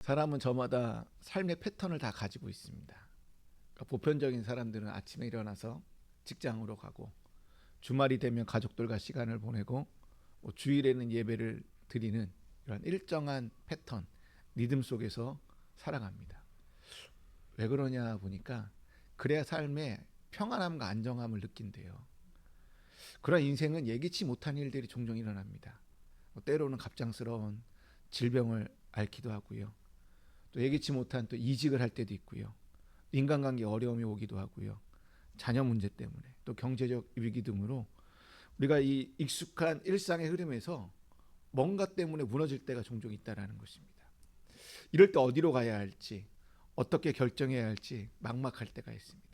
사람은 저마다 삶의 패턴을 다 가지고 있습니다. 그러니까 보편적인 사람들은 아침에 일어나서 직장으로 가고 주말이 되면 가족들과 시간을 보내고 뭐 주일에는 예배를 드리는 이런 일정한 패턴, 리듬 속에서 살아갑니다. 왜 그러냐 보니까 그래야 삶에 평안함과 안정함을 느낀대요. 그런 인생은 예기치 못한 일들이 종종 일어납니다. 뭐 때로는 갑작스러운 질병을 앓기도 하고요. 또 예기치 못한 또 이직을 할 때도 있고요. 인간관계 어려움이 오기도 하고요. 자녀 문제 때문에 또 경제적 위기 등으로 우리가 이 익숙한 일상의 흐름에서 뭔가 때문에 무너질 때가 종종 있다라는 것입니다. 이럴 때 어디로 가야 할지 어떻게 결정해야 할지 막막할 때가 있습니다.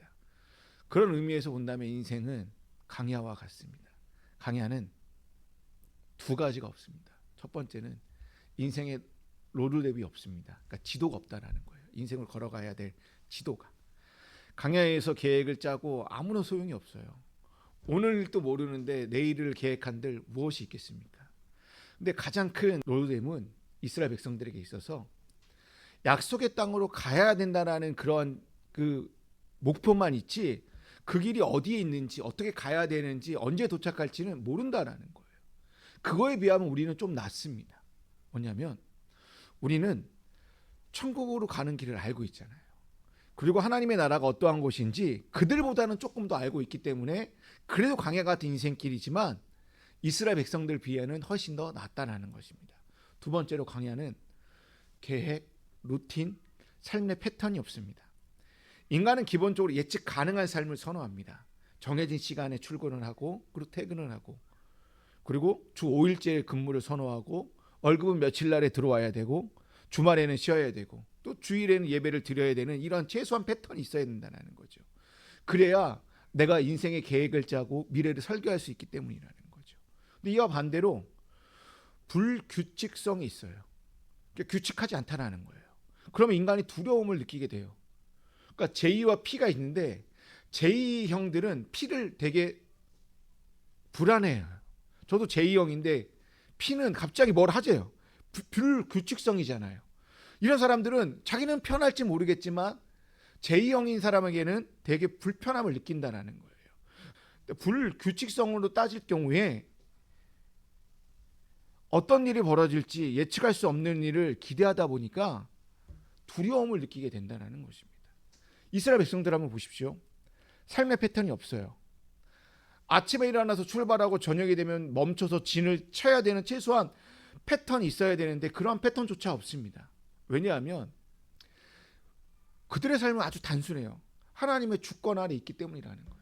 그런 의미에서 본다면 인생은 강야와 같습니다. 강야는 두 가지가 없습니다. 첫 번째는 인생에 로드맵이 없습니다. 그러니까 지도가 없다라는 거예요. 인생을 걸어가야 될 지도가. 강야에서 계획을 짜고 아무런 소용이 없어요. 오늘도 모르는데 내일을 계획한들 무엇이 있겠습니까? 근데 가장 큰 로드맵은 이스라엘 백성들에게 있어서 약속의 땅으로 가야 된다라는 그런 그 목표만 있지 그 길이 어디에 있는지 어떻게 가야 되는지 언제 도착할지는 모른다라는 거예요. 그거에 비하면 우리는 좀 낫습니다. 뭐냐면 우리는 천국으로 가는 길을 알고 있잖아요. 그리고 하나님의 나라가 어떠한 곳인지 그들보다는 조금 더 알고 있기 때문에 그래도 광야 같은 인생길이지만 이스라엘 백성들 비해는 훨씬 더 낫다라는 것입니다. 두 번째로 광야는 계획, 루틴, 삶의 패턴이 없습니다. 인간은 기본적으로 예측 가능한 삶을 선호합니다. 정해진 시간에 출근을 하고 그리고 퇴근을 하고 그리고 주 5일째 근무를 선호하고 월급은 며칠 날에 들어와야 되고 주말에는 쉬어야 되고 또 주일에는 예배를 드려야 되는 이런 최소한 패턴이 있어야 된다는 거죠. 그래야 내가 인생의 계획을 짜고 미래를 설계할 수 있기 때문이라는 거죠. 근데 이와 반대로 불규칙성이 있어요. 그러니까 규칙하지 않다라는 거예요. 그러면 인간이 두려움을 느끼게 돼요. 그러니까 제이와 피가 있는데 제이 형들은 피를 되게 불안해요. 저도 제이 형인데 피는 갑자기 뭘 하재요. 부- 불규칙성이잖아요. 이런 사람들은 자기는 편할지 모르겠지만 제이 형인 사람에게는 되게 불편함을 느낀다라는 거예요. 불규칙성으로 따질 경우에 어떤 일이 벌어질지 예측할 수 없는 일을 기대하다 보니까 두려움을 느끼게 된다는 것입니다. 이스라엘 백성들 한번 보십시오. 삶의 패턴이 없어요. 아침에 일어나서 출발하고 저녁이 되면 멈춰서 진을 쳐야 되는 최소한 패턴이 있어야 되는데 그러한 패턴조차 없습니다. 왜냐하면 그들의 삶은 아주 단순해요. 하나님의 주권 아래 있기 때문이라는 거예요.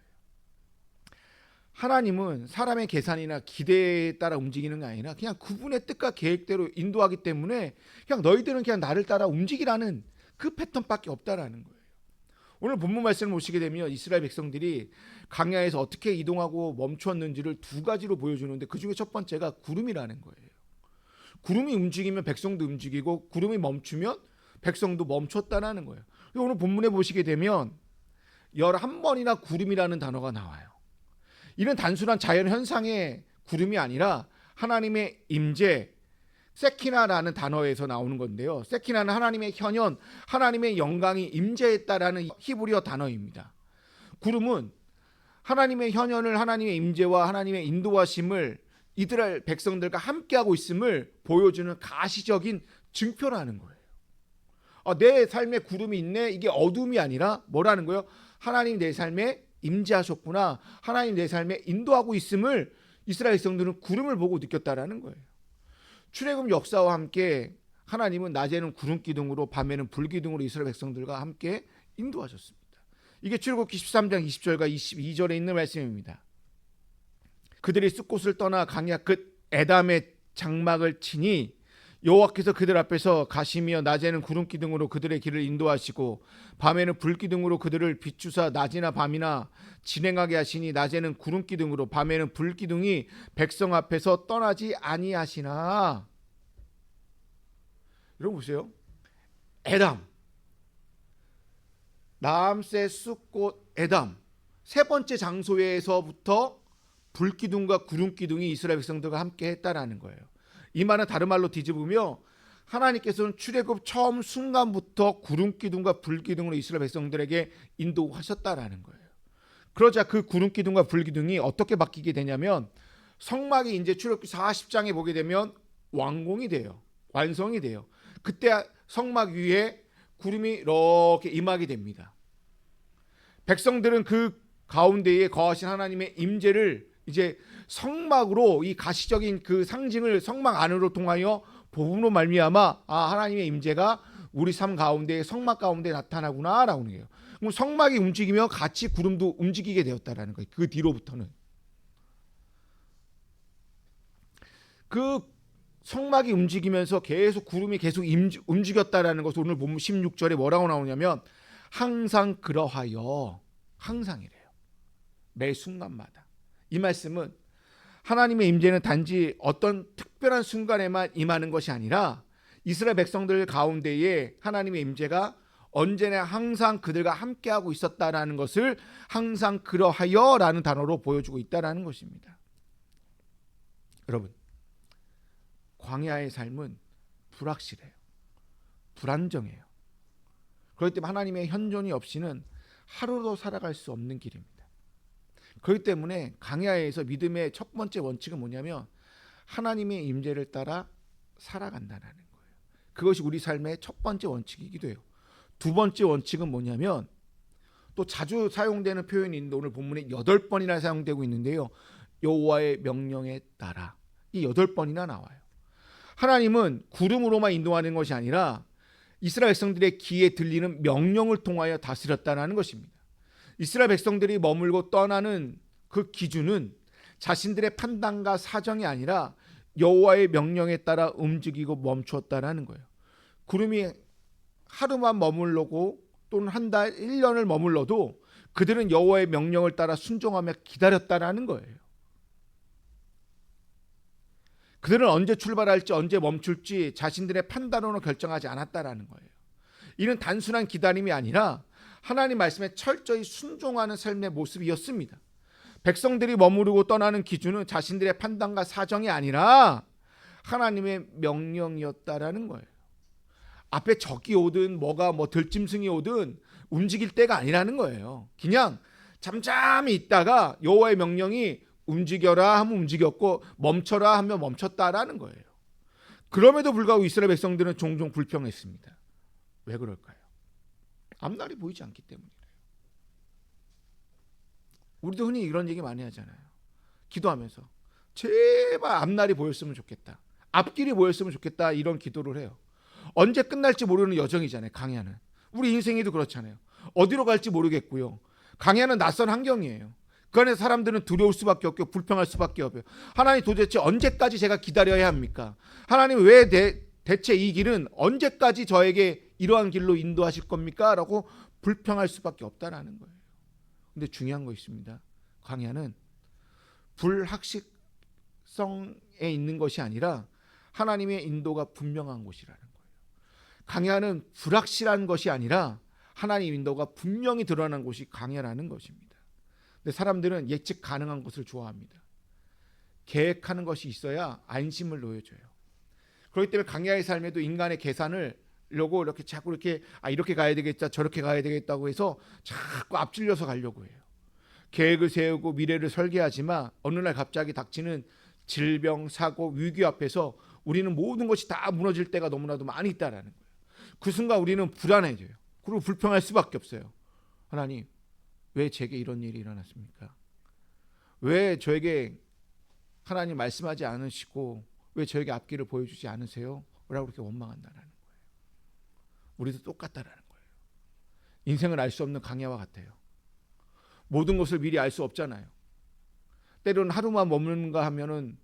하나님은 사람의 계산이나 기대에 따라 움직이는 게 아니라 그냥 그분의 뜻과 계획대로 인도하기 때문에 그냥 너희들은 그냥 나를 따라 움직이라는 그 패턴밖에 없다라는 거예요. 오늘 본문 말씀을 보시게 되면 이스라엘 백성들이 강야에서 어떻게 이동하고 멈추었는지를 두 가지로 보여주는데 그 중에 첫 번째가 구름이라는 거예요. 구름이 움직이면 백성도 움직이고 구름이 멈추면 백성도 멈췄다라는 거예요. 오늘 본문에 보시게 되면 11번이나 구름이라는 단어가 나와요. 이는 단순한 자연 현상의 구름이 아니라 하나님의 임재 세키나라는 단어에서 나오는 건데요. 세키나는 하나님의 현현, 하나님의 영광이 임재했다라는 히브리어 단어입니다. 구름은 하나님의 현현을 하나님의 임재와 하나님의 인도하심을 이스라엘 백성들과 함께하고 있음을 보여주는 가시적인 증표라는 거예요. 아, 내 삶에 구름이 있네. 이게 어둠이 아니라 뭐라는 거예요? 하나님 내 삶에 임재하셨구나. 하나님 내 삶에 인도하고 있음을 이스라엘 백성들은 구름을 보고 느꼈다라는 거예요. 출애굽 역사와 함께 하나님은 낮에는 구름 기둥으로 밤에는 불 기둥으로 이스라엘 백성들과 함께 인도하셨습니다. 이게 출애굽기 13장 20절과 22절에 있는 말씀입니다. 그들이 숲곳을 떠나 강야 끝 에담의 장막을 치니 여호와께서 그들 앞에서 가시며 낮에는 구름 기둥으로 그들의 길을 인도하시고 밤에는 불 기둥으로 그들을 비추사 낮이나 밤이나 진행하게 하시니 낮에는 구름 기둥으로 밤에는 불 기둥이 백성 앞에서 떠나지 아니하시나. 여러분 보세요. 에담. 남세 숲꽃 에담. 세 번째 장소에서부터 불 기둥과 구름 기둥이 이스라엘 백성들과 함께 했다라는 거예요. 이 말은 다른 말로 뒤집으며 하나님께서는 출애굽 처음 순간부터 구름 기둥과 불 기둥으로 이스라엘 백성들에게 인도하셨다라는 거예요. 그러자 그 구름 기둥과 불 기둥이 어떻게 바뀌게 되냐면 성막이 이제 출애굽기 40장에 보게 되면 완공이 돼요. 완성이 돼요. 그때 성막 위에 구름이 이렇게 임하게 됩니다. 백성들은 그 가운데에 거하신 하나님의 임재를 이제 성막으로 이 가시적인 그 상징을 성막 안으로 통하여 복음으로 말미암아 아 하나님의 임재가 우리 삶 가운데 성막 가운데 나타나구나라고 거예요. 그럼 성막이 움직이며 같이 구름도 움직이게 되었다라는 거예요. 그 뒤로부터는 그 성막이 움직이면서 계속 구름이 계속 움직였다라는 것을 오늘 본문 16절에 뭐라고 나오냐면 항상 그러하여 항상이래요. 매 순간마다. 이 말씀은 하나님의 임재는 단지 어떤 특별한 순간에만 임하는 것이 아니라 이스라엘 백성들 가운데에 하나님의 임재가 언제나 항상 그들과 함께하고 있었다라는 것을 항상 그러하여라는 단어로 보여주고 있다라는 것입니다. 여러분, 광야의 삶은 불확실해요. 불안정해요. 그렇기 때문에 하나님의 현존이 없이는 하루도 살아갈 수 없는 길입니다. 그렇기 때문에 강야에서 믿음의 첫 번째 원칙은 뭐냐면 하나님의 임재를 따라 살아간다는 거예요. 그것이 우리 삶의 첫 번째 원칙이기도 해요. 두 번째 원칙은 뭐냐면 또 자주 사용되는 표현이 있는데 오늘 본문에 여덟 번이나 사용되고 있는데요. 여호와의 명령에 따라 이 여덟 번이나 나와요. 하나님은 구름으로만 인도하는 것이 아니라 이스라엘 백성들의 귀에 들리는 명령을 통하여 다스렸다는 것입니다. 이스라엘 백성들이 머물고 떠나는 그 기준은 자신들의 판단과 사정이 아니라 여호와의 명령에 따라 움직이고 멈추었다라는 거예요. 구름이 하루만 머물러고 또는 한 달, 1년을 머물러도 그들은 여호와의 명령을 따라 순종하며 기다렸다라는 거예요. 그들은 언제 출발할지 언제 멈출지 자신들의 판단으로 결정하지 않았다라는 거예요. 이는 단순한 기다림이 아니라 하나님 말씀에 철저히 순종하는 삶의 모습이었습니다. 백성들이 머무르고 떠나는 기준은 자신들의 판단과 사정이 아니라 하나님의 명령이었다라는 거예요. 앞에 적이 오든 뭐가 뭐 들짐승이 오든 움직일 때가 아니라는 거예요. 그냥 잠잠히 있다가 여호와의 명령이 움직여라 하면 움직였고 멈춰라 하면 멈췄다라는 거예요. 그럼에도 불구하고 이스라엘 백성들은 종종 불평했습니다. 왜 그럴까요? 앞날이 보이지 않기 때문이래요. 우리도 흔히 이런 얘기 많이 하잖아요. 기도하면서 제발 앞날이 보였으면 좋겠다. 앞길이 보였으면 좋겠다 이런 기도를 해요. 언제 끝날지 모르는 여정이잖아요. 강야는 우리 인생에도 그렇잖아요. 어디로 갈지 모르겠고요. 강야는 낯선 환경이에요. 그 안에 사람들은 두려울 수밖에 없고 불평할 수밖에 없어요. 하나님 도대체 언제까지 제가 기다려야 합니까? 하나님 왜 대, 대체 이 길은 언제까지 저에게 이러한 길로 인도하실 겁니까? 라고 불평할 수밖에 없다라는 거예요. 근데 중요한 거 있습니다. 광야는 불학식성에 있는 것이 아니라 하나님의 인도가 분명한 곳이라는 거예요. 강야는 불확실한 것이 아니라 하나님 인도가 분명히 드러나는 곳이 강야라는 것입니다. 근데 사람들은 예측 가능한 것을 좋아합니다. 계획하는 것이 있어야 안심을 놓여줘요. 그렇기 때문에 강야의 삶에도 인간의 계산을 려고 이렇게 자꾸 이렇게 아 이렇게 가야 되겠다 저렇게 가야 되겠다고 해서 자꾸 앞질려서 가려고 해요. 계획을 세우고 미래를 설계하지만 어느 날 갑자기 닥치는 질병, 사고, 위기 앞에서 우리는 모든 것이 다 무너질 때가 너무나도 많이 있다라는 거예요. 그 순간 우리는 불안해져요. 그리고 불평할 수밖에 없어요. 하나님, 왜 제게 이런 일이 일어났습니까? 왜 저에게 하나님 말씀하지 않으시고 왜 저에게 앞길을 보여주지 않으세요? 라고 그렇게 원망한다는 거예요. 우리도 똑같다라는 거예요. 인생을 알 수 없는 강야와 같아요. 모든 것을 미리 알 수 없잖아요. 때로는 하루만 머무는가 하면은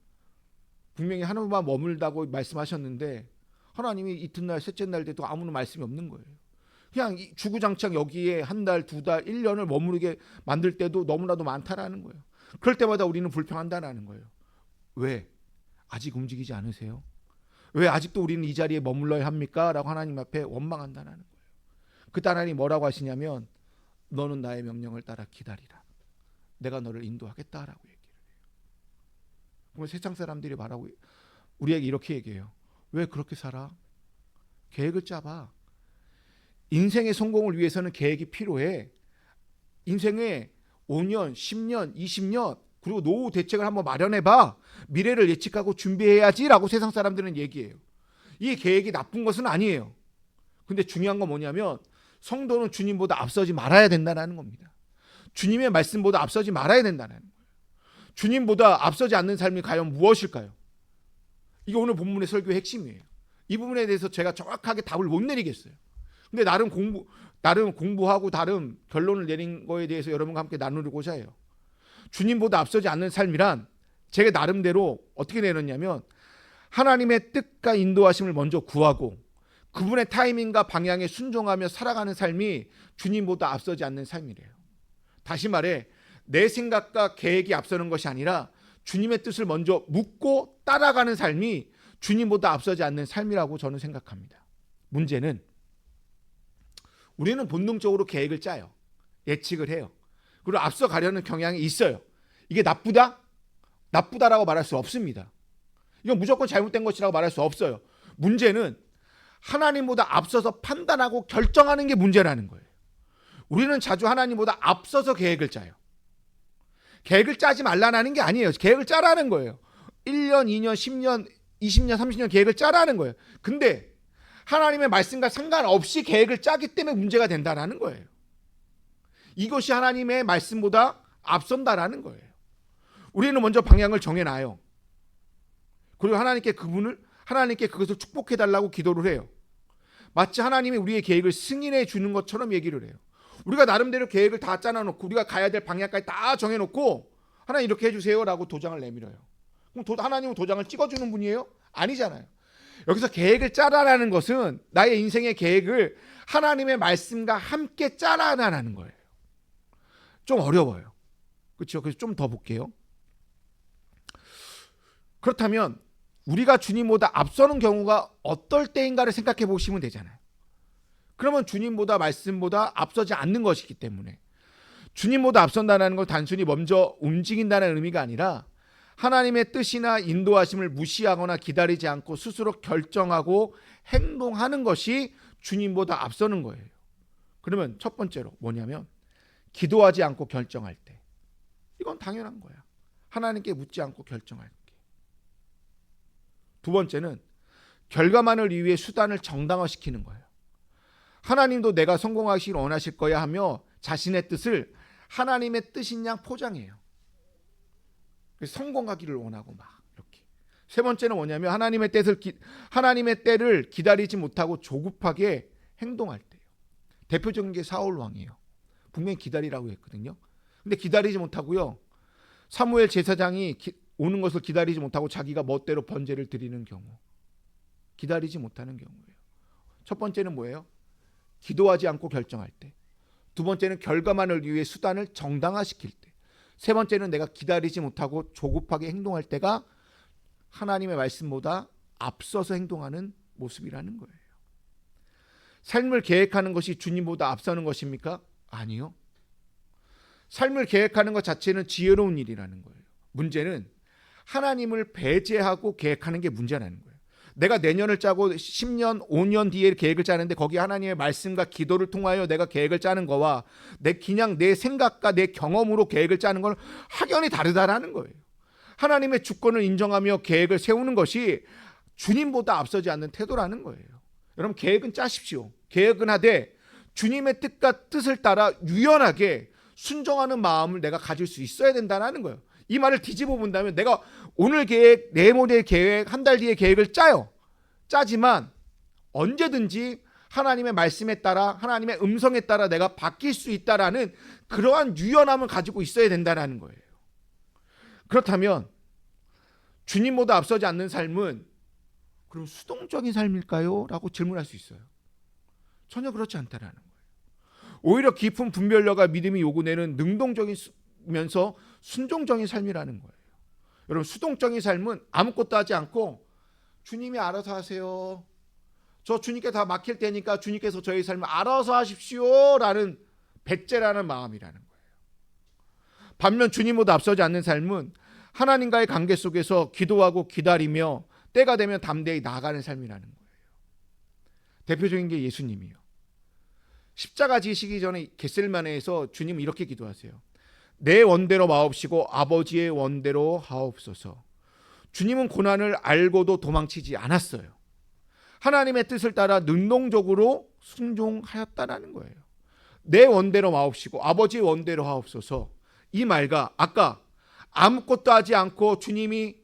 분명히 하루만 머물다고 말씀하셨는데 하나님이 이튿날 셋째 날 돼도 아무런 말씀이 없는 거예요. 그냥 주구장창 여기에 한 달, 두 달, 일 년을 머무르게 만들 때도 너무나도 많다라는 거예요. 그럴 때마다 우리는 불평한다라는 거예요. 왜? 아직 움직이지 않으세요? 왜 아직도 우리는 이 자리에 머물러야 합니까? 라고 하나님 앞에 원망한다는 거예요. 그때 하나님 뭐라고 하시냐면 너는 나의 명령을 따라 기다리라. 내가 너를 인도하겠다라고 얘기를 해요. 그러면 세상 사람들이 말하고 우리에게 이렇게 얘기해요. 왜 그렇게 살아? 계획을 짜봐. 인생의 성공을 위해서는 계획이 필요해. 인생에 5년, 10년, 20년 그리고 노후 대책을 한번 마련해 봐. 미래를 예측하고 준비해야지라고 세상 사람들은 얘기해요. 이 계획이 나쁜 것은 아니에요. 근데 중요한 건 뭐냐면 성도는 주님보다 앞서지 말아야 된다는 겁니다. 주님의 말씀보다 앞서지 말아야 된다는 거예요. 주님보다 앞서지 않는 삶이 과연 무엇일까요? 이게 오늘 본문의 설교의 핵심이에요. 이 부분에 대해서 제가 정확하게 답을 못 내리겠어요. 근데 나름 공부 나름 공부하고 다른 결론을 내린 거에 대해서 여러분과 함께 나누고자 해요. 주님보다 앞서지 않는 삶이란 제가 나름대로 어떻게 내렸냐면 하나님의 뜻과 인도하심을 먼저 구하고 그분의 타이밍과 방향에 순종하며 살아가는 삶이 주님보다 앞서지 않는 삶이래요. 다시 말해 내 생각과 계획이 앞서는 것이 아니라 주님의 뜻을 먼저 묻고 따라가는 삶이 주님보다 앞서지 않는 삶이라고 저는 생각합니다. 문제는 우리는 본능적으로 계획을 짜요. 예측을 해요. 그리고 앞서 가려는 경향이 있어요. 이게 나쁘다? 나쁘다라고 말할 수 없습니다. 이건 무조건 잘못된 것이라고 말할 수 없어요. 문제는 하나님보다 앞서서 판단하고 결정하는 게 문제라는 거예요. 우리는 자주 하나님보다 앞서서 계획을 짜요. 계획을 짜지 말라는 게 아니에요. 계획을 짜라는 거예요. 1년, 2년, 10년, 20년, 30년 계획을 짜라는 거예요. 근데 하나님의 말씀과 상관없이 계획을 짜기 때문에 문제가 된다라는 거예요. 이것이 하나님의 말씀보다 앞선다라는 거예요. 우리는 먼저 방향을 정해놔요. 그리고 하나님께 그분을 하나님께 그것을 축복해 달라고 기도를 해요. 마치 하나님이 우리의 계획을 승인해 주는 것처럼 얘기를 해요. 우리가 나름대로 계획을 다 짜놔놓고 우리가 가야 될 방향까지 다 정해놓고 하나님 이렇게 해주세요라고 도장을 내밀어요. 그럼 도, 하나님은 도장을 찍어주는 분이에요? 아니잖아요. 여기서 계획을 짜라라는 것은 나의 인생의 계획을 하나님의 말씀과 함께 짜라라는 거예요. 좀 어려워요. 그렇죠? 그래서 좀 더 볼게요. 그렇다면 우리가 주님보다 앞서는 경우가 어떨 때인가를 생각해 보시면 되잖아요. 그러면 주님보다 말씀보다 앞서지 않는 것이기 때문에 주님보다 앞선다는 걸 단순히 먼저 움직인다는 의미가 아니라 하나님의 뜻이나 인도하심을 무시하거나 기다리지 않고 스스로 결정하고 행동하는 것이 주님보다 앞서는 거예요. 그러면 첫 번째로 뭐냐면 기도하지 않고 결정할 때 이건 당연한 거야. 하나님께 묻지 않고 결정할 때. 두 번째는 결과만을 위해 수단을 정당화시키는 거예요. 하나님도 내가 성공하시길 원하실 거야 하며 자신의 뜻을 하나님의 뜻인 양 포장해요. 성공하기를 원하고 막 이렇게. 세 번째는 뭐냐면 하나님의 뜻을 기, 하나님의 때를 기다리지 못하고 조급하게 행동할 때요. 대표적인 게 사울 왕이에요. 분명히 기다리라고 했거든요. 근데 기다리지 못하고요. 사무엘 제사장이 기, 오는 것을 기다리지 못하고 자기가 멋대로 번제를 드리는 경우. 기다리지 못하는 경우예요. 첫 번째는 뭐예요? 기도하지 않고 결정할 때. 두 번째는 결과만을 위해 수단을 정당화시킬 때. 세 번째는 내가 기다리지 못하고 조급하게 행동할 때가 하나님의 말씀보다 앞서서 행동하는 모습이라는 거예요. 삶을 계획하는 것이 주님보다 앞서는 것입니까? 아니요. 삶을 계획하는 것 자체는 지혜로운 일이라는 거예요. 문제는 하나님을 배제하고 계획하는 게 문제라는 거예요. 내가 내년을 짜고 10년, 5년 뒤에 계획을 짜는데 거기 하나님의 말씀과 기도를 통하여 내가 계획을 짜는 거와 내 그냥 내 생각과 내 경험으로 계획을 짜는 건 확연히 다르다라는 거예요. 하나님의 주권을 인정하며 계획을 세우는 것이 주님보다 앞서지 않는 태도라는 거예요. 여러분 계획은 짜십시오. 계획은 하되 주님의 뜻과 뜻을 따라 유연하게 순종하는 마음을 내가 가질 수 있어야 된다는 거예요. 이 말을 뒤집어 본다면 내가 오늘 계획, 내모레 계획, 한 달 뒤에 계획을 짜요. 짜지만 언제든지 하나님의 말씀에 따라 하나님의 음성에 따라 내가 바뀔 수 있다라는 그러한 유연함을 가지고 있어야 된다라는 거예요. 그렇다면 주님보다 앞서지 않는 삶은 그럼 수동적인 삶일까요? 라고 질문할 수 있어요. 전혀 그렇지 않다라는 거예요. 오히려 깊은 분별력과 믿음이 요구되는 능동적이면서 순종적인 삶이라는 거예요. 여러분 수동적인 삶은 아무것도 하지 않고 주님이 알아서 하세요. 저 주님께 다 맡길 테니까 주님께서 저희 삶을 알아서 하십시오라는 배째라는 마음이라는 거예요. 반면 주님보다 앞서지 않는 삶은 하나님과의 관계 속에서 기도하고 기다리며 때가 되면 담대히 나아가는 삶이라는 거예요. 대표적인 게 예수님이요. 십자가 지시기 전에 겟셀마네에서 주님 이렇게 기도하세요. 내 원대로 마옵시고 아버지의 원대로 하옵소서. 주님은 고난을 알고도 도망치지 않았어요. 하나님의 뜻을 따라 능동적으로 순종하였다라는 거예요. 내 원대로 마옵시고 아버지의 원대로 하옵소서. 이 말과 아까 아무것도 하지 않고 주님이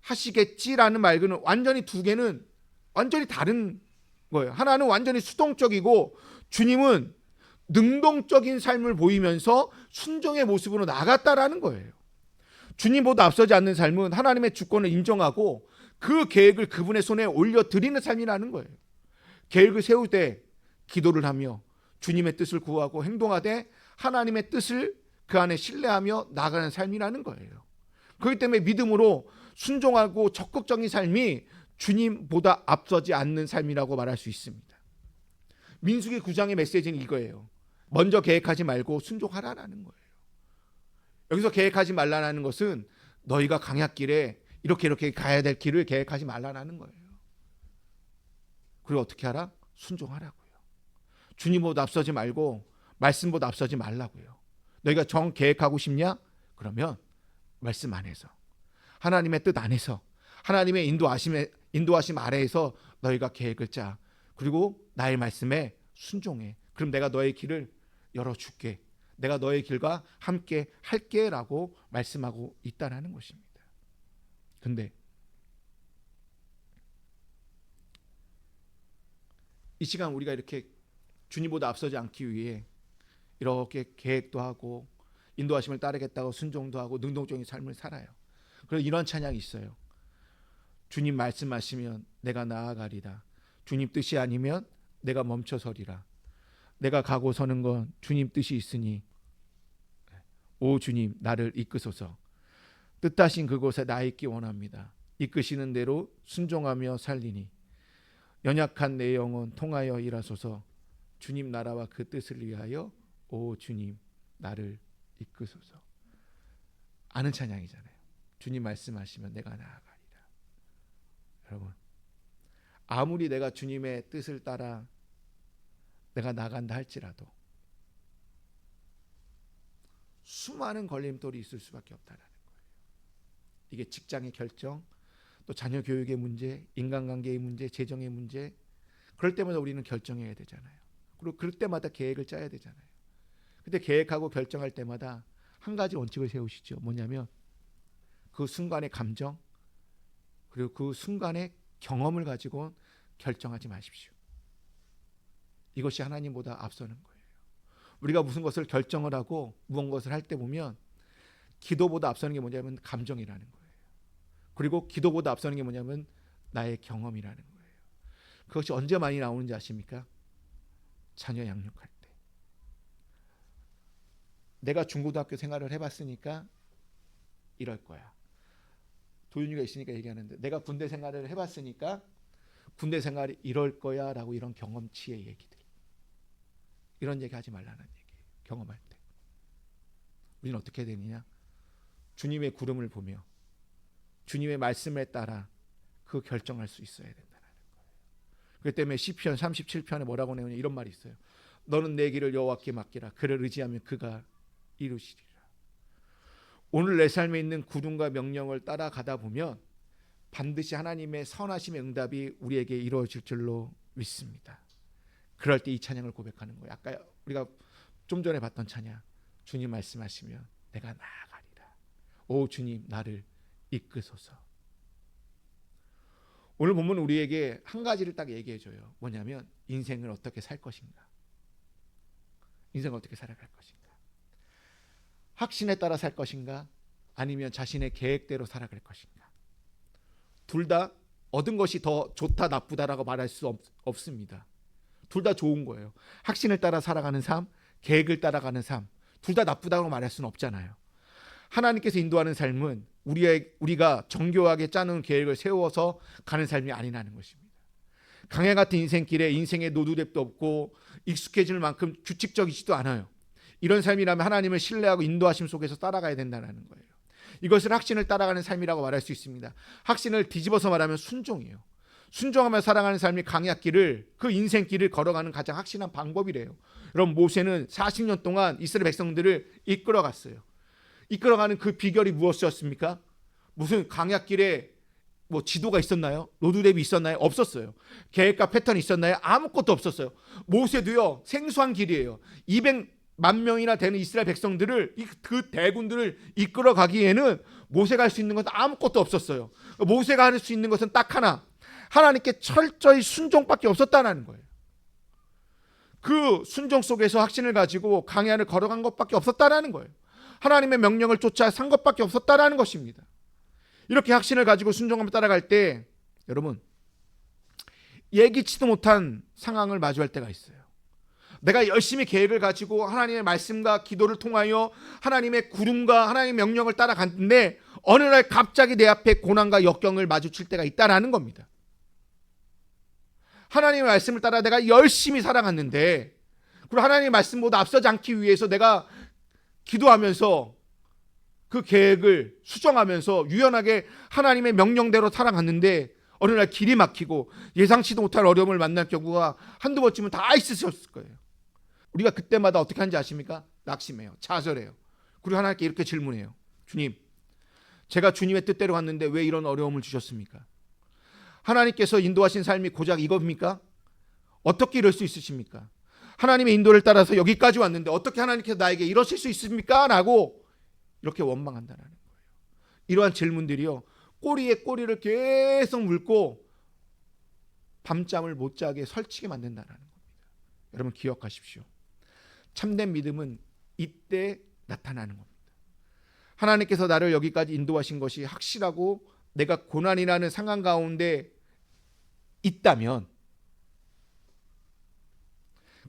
하시겠지라는 말과는 완전히 두 개는 완전히 다른 거예요. 하나는 완전히 수동적이고 주님은 능동적인 삶을 보이면서 순종의 모습으로 나갔다라는 거예요. 주님보다 앞서지 않는 삶은 하나님의 주권을 인정하고 그 계획을 그분의 손에 올려 드리는 삶이라는 거예요. 계획을 세울 때 기도를 하며 주님의 뜻을 구하고 행동하되 하나님의 뜻을 그 안에 신뢰하며 나가는 삶이라는 거예요. 그렇기 때문에 믿음으로 순종하고 적극적인 삶이 주님보다 앞서지 않는 삶이라고 말할 수 있습니다. 민수기 9장의 메시지는 이거예요. 먼저 계획하지 말고 순종하라라는 거예요. 여기서 계획하지 말라는 것은 너희가 강약길에 이렇게 이렇게 가야 될 길을 계획하지 말라는 거예요. 그리고 어떻게 하라? 순종하라고요. 주님보다 앞서지 말고 말씀보다 앞서지 말라고요. 너희가 정 계획하고 싶냐? 그러면 말씀 안에서 하나님의 뜻 안에서 하나님의 인도하심에 인도하심 아래에서 너희가 계획을 짜. 그리고 나의 말씀에 순종해. 그럼 내가 너의 길을 열어 줄게. 내가 너의 길과 함께 할게 라고 말씀하고 있다라는 것입니다. 근데 이 시간 우리가 이렇게 주님보다 앞서지 않기 위해 이렇게 계획도 하고 인도하심을 따르겠다고 순종도 하고 능동적인 삶을 살아요. 그래서 이런 찬양이 있어요. 주님 말씀하시면 내가 나아가리라. 주님 뜻이 아니면 내가 멈춰서리라. 내가 가고 서는 건 주님 뜻이 있으니 오 주님 나를 이끄소서. 뜻하신 그곳에 나 있기 원합니다. 이끄시는 대로 순종하며 살리니 연약한 내 영혼 통하여 일하소서. 주님 나라와 그 뜻을 위하여 오 주님 나를 이끄소서. 아는 찬양이잖아요. 주님 말씀하시면 내가 나아가리라. 여러분 아무리 내가 주님의 뜻을 따라 내가 나간다 할지라도 수많은 걸림돌이 있을 수밖에 없다라는 거예요. 이게 직장의 결정, 또 자녀 교육의 문제, 인간관계의 문제, 재정의 문제. 그럴 때마다 우리는 결정해야 되잖아요. 그리고 그럴 때마다 계획을 짜야 되잖아요. 근데 계획하고 결정할 때마다 한 가지 원칙을 세우시죠. 뭐냐면 그 순간의 감정 그리고 그 순간의 경험을 가지고 결정하지 마십시오. 이것이 하나님보다 앞서는 거예요. 우리가 무슨 것을 결정을 하고 무언 것을 할 때 보면 기도보다 앞서는 게 뭐냐면 감정이라는 거예요. 그리고 기도보다 앞서는 게 뭐냐면 나의 경험이라는 거예요. 그것이 언제 많이 나오는지 아십니까? 자녀 양육할 때. 내가 중고등학교 생활을 해봤으니까 이럴 거야. 도윤이가 있으니까 얘기하는데 내가 군대 생활을 해봤으니까 군대 생활이 이럴 거야 라고 이런 경험치의 얘기들 이런 얘기 하지 말라는 얘기예요. 경험할 때 우리는 어떻게 되느냐? 주님의 구름을 보며 주님의 말씀에 따라 그 결정할 수 있어야 된다는 거예요. 그 때문에 시편 37편에 뭐라고 내오냐 이런 말이 있어요. 너는 내 길을 여호와께 맡기라. 그를 의지하면 그가 이루시리라. 오늘 내 삶에 있는 구름과 명령을 따라가다 보면 반드시 하나님의 선하심의 응답이 우리에게 이루어질 줄로 믿습니다. 그럴 때 이 찬양을 고백하는 거예요. 아까 우리가 좀 전에 봤던 찬양. 주님 말씀하시면 내가 나아가리라. 오 주님 나를 이끄소서. 오늘 보면 우리에게 한 가지를 딱 얘기해 줘요. 뭐냐면 인생을 어떻게 살 것인가. 인생을 어떻게 살아갈 것인가. 확신에 따라 살 것인가? 아니면 자신의 계획대로 살아갈 것인가? 둘 다 얻은 것이 더 좋다 나쁘다라고 말할 수 없, 없습니다. 둘 다 좋은 거예요. 확신을 따라 살아가는 삶 계획을 따라가는 삶 둘 다 나쁘다고 말할 수는 없잖아요. 하나님께서 인도하는 삶은 우리의, 우리가 정교하게 짜는 계획을 세워서 가는 삶이 아니라는 것입니다. 강해 같은 인생길에 인생의 노두랩도 없고 익숙해질 만큼 규칙적이지도 않아요 이런 삶이라면 하나님을 신뢰하고 인도하심 속에서 따라가야 된다는 거예요. 이것을 확신을 따라가는 삶이라고 말할 수 있습니다. 확신을 뒤집어서 말하면 순종이에요. 순종하며 살아가는 삶이 강약길을 그 인생길을 걸어가는 가장 확실한 방법이래요. 여러분 모세는 40년 동안 이스라엘 백성들을 이끌어갔어요. 이끌어가는 그 비결이 무엇이었습니까? 무슨 강약길에 뭐 지도가 있었나요? 로드맵이 있었나요? 없었어요. 계획과 패턴이 있었나요? 아무것도 없었어요. 모세도요 생소한 길이에요. 200 만 명이나 되는 이스라엘 백성들을 이- 그 대군들을 이끌어 가기에는 모세가 할 수 있는 것은 아무것도 없었어요. 모세가 할 수 있는 것은 딱 하나. 하나님께 철저히 순종밖에 없었다는 거예요. 그 순종 속에서 확신을 가지고 강야를 걸어간 것밖에 없었다라는 거예요. 하나님의 명령을 쫓아 산 것밖에 없었다라는 것입니다. 이렇게 확신을 가지고 순종하며 따라갈 때 여러분 예기치도 못한 상황을 마주할 때가 있어요. 내가 열심히 계획을 가지고 하나님의 말씀과 기도를 통하여 하나님의 구름과 하나님의 명령을 따라갔는데 어느 날 갑자기 내 앞에 고난과 역경을 마주칠 때가 있다라는 겁니다. 하나님의 말씀을 따라 내가 열심히 살아갔는데 그리고 하나님의 말씀보다 앞서지 않기 위해서 내가 기도하면서 그 계획을 수정하면서 유연하게 하나님의 명령대로 살아갔는데 어느 날 길이 막히고 예상치도 못할 어려움을 만날 경우가 한두 번쯤은 다 있으셨을 거예요. 우리가 그때마다 어떻게 하는지 아십니까? 낙심해요. 좌절해요. 그리고 하나님께 이렇게 질문해요. 주님, 제가 주님의 뜻대로 갔는데 왜 이런 어려움을 주셨습니까? 하나님께서 인도하신 삶이 고작 이겁니까? 어떻게 이럴 수 있으십니까? 하나님의 인도를 따라서 여기까지 왔는데 어떻게 하나님께서 나에게 이러실 수 있습니까? 라고 이렇게 원망한다는 거예요. 이러한 질문들이요. 꼬리에 꼬리를 계속 물고 밤잠을 못 자게 설치게 만든다는 겁니다. 여러분 기억하십시오. 참된 믿음은 이때 나타나는 겁니다. 하나님께서 나를 여기까지 인도하신 것이 확실하고 내가 고난이라는 상황 가운데 있다면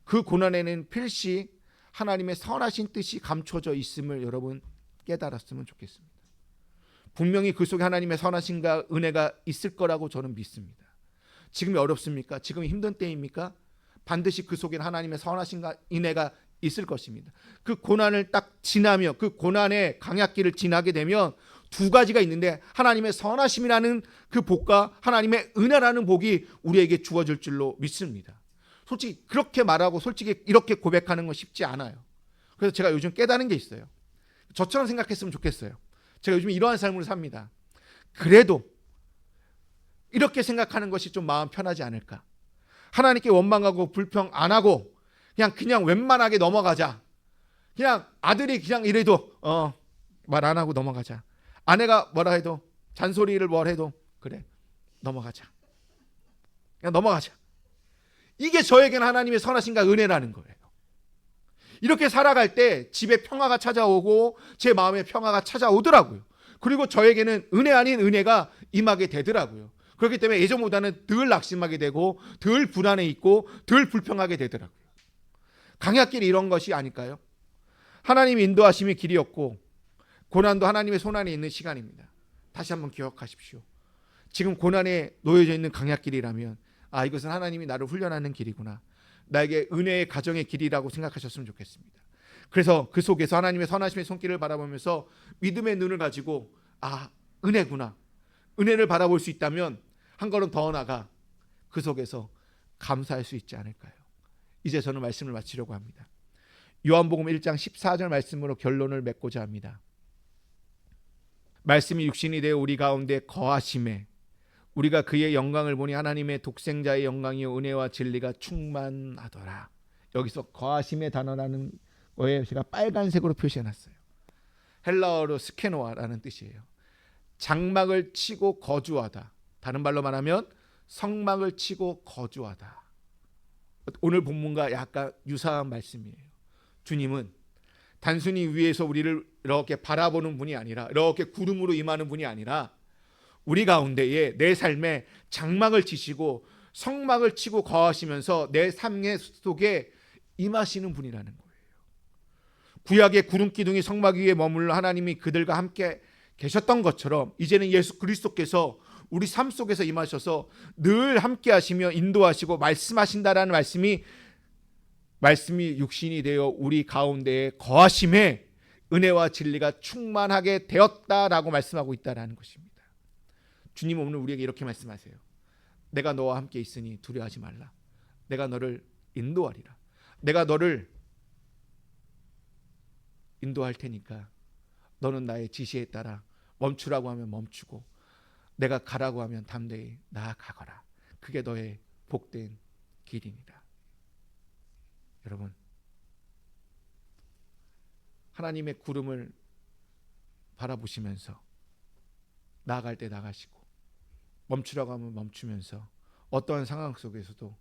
그 고난에는 필시 하나님의 선하신 뜻이 감춰져 있음을 여러분 깨달았으면 좋겠습니다. 분명히 그 속에 하나님의 선하신가 은혜가 있을 거라고 저는 믿습니다. 지금이 어렵습니까? 지금이 힘든 때입니까? 반드시 그 속에 하나님의 선하신가 은혜가 있을 것입니다. 그 고난을 딱 지나며 그 고난의 강약길을 지나게 되면 두 가지가 있는데 하나님의 선하심이라는 그 복과 하나님의 은혜라는 복이 우리에게 주어질 줄로 믿습니다. 솔직히 그렇게 말하고 솔직히 이렇게 고백하는 건 쉽지 않아요. 그래서 제가 요즘 깨달은 게 있어요. 저처럼 생각했으면 좋겠어요. 제가 요즘 이러한 삶을 삽니다. 그래도 이렇게 생각하는 것이 좀 마음 편하지 않을까. 하나님께 원망하고 불평 안 하고 그냥 그냥 웬만하게 넘어가자. 그냥 아들이 그냥 이래도 어 말 안 하고 넘어가자. 아내가 뭐라 해도 잔소리를 뭘 해도 그래 넘어가자. 그냥 넘어가자. 이게 저에게는 하나님의 선하신가 은혜라는 거예요. 이렇게 살아갈 때 집에 평화가 찾아오고 제 마음에 평화가 찾아오더라고요. 그리고 저에게는 은혜 아닌 은혜가 임하게 되더라고요. 그렇기 때문에 예전보다는 덜 낙심하게 되고 덜 불안해 있고 덜 불평하게 되더라고요. 강약길이 이런 것이 아닐까요? 하나님의 인도하심이 길이었고 고난도 하나님의 손안에 있는 시간입니다. 다시 한번 기억하십시오. 지금 고난에 놓여져 있는 강약길이라면 아 이것은 하나님이 나를 훈련하는 길이구나. 나에게 은혜의 가정의 길이라고 생각하셨으면 좋겠습니다. 그래서 그 속에서 하나님의 선하심의 손길을 바라보면서 믿음의 눈을 가지고 아 은혜구나. 은혜를 바라볼 수 있다면 한 걸음 더 나가 그 속에서 감사할 수 있지 않을까요? 이제 저는 말씀을 마치려고 합니다. 요한복음 1장 14절 말씀으로 결론을 맺고자 합니다. 말씀이 육신이 되어 우리 가운데 거하심에 우리가 그의 영광을 보니 하나님의 독생자의 영광이요 은혜와 진리가 충만하더라. 여기서 거하심의 단어라는 거에 제가 빨간색으로 표시해 놨어요. 헬라어로 스케노아라는 뜻이에요. 장막을 치고 거주하다. 다른 말로 말하면 성막을 치고 거주하다. 오늘 본문과 약간 유사한 말씀이에요. 주님은 단순히 위에서 우리를 이렇게 바라보는 분이 아니라 이렇게 구름으로 임하는 분이 아니라 우리 가운데에 내 삶에 장막을 치시고 성막을 치고 거하시면서 내 삶의 속에 임하시는 분이라는 거예요. 구약의 구름 기둥이 성막 위에 머물러 하나님이 그들과 함께 계셨던 것처럼 이제는 예수 그리스도께서 우리 삶 속에서 임하셔서 늘 함께 하시며 인도하시고 말씀하신다라는 말씀이 말씀이 육신이 되어 우리 가운데에 거하심에 은혜와 진리가 충만하게 되었다라고 말씀하고 있다라는 것입니다. 주님은 오늘 우리에게 이렇게 말씀하세요. 내가 너와 함께 있으니 두려워하지 말라. 내가 너를 인도하리라. 내가 너를 인도할 테니까 너는 나의 지시에 따라 멈추라고 하면 멈추고 내가 가라고 하면 담대히 나아가거라. 그게 너의 복된 길이니라. 여러분 하나님의 구름을 바라보시면서 나아갈 때 나가시고 멈추라고 하면 멈추면서 어떠한 상황 속에서도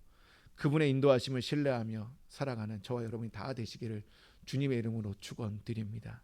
그분의 인도하심을 신뢰하며 살아가는 저와 여러분이 다 되시기를 주님의 이름으로 축원드립니다.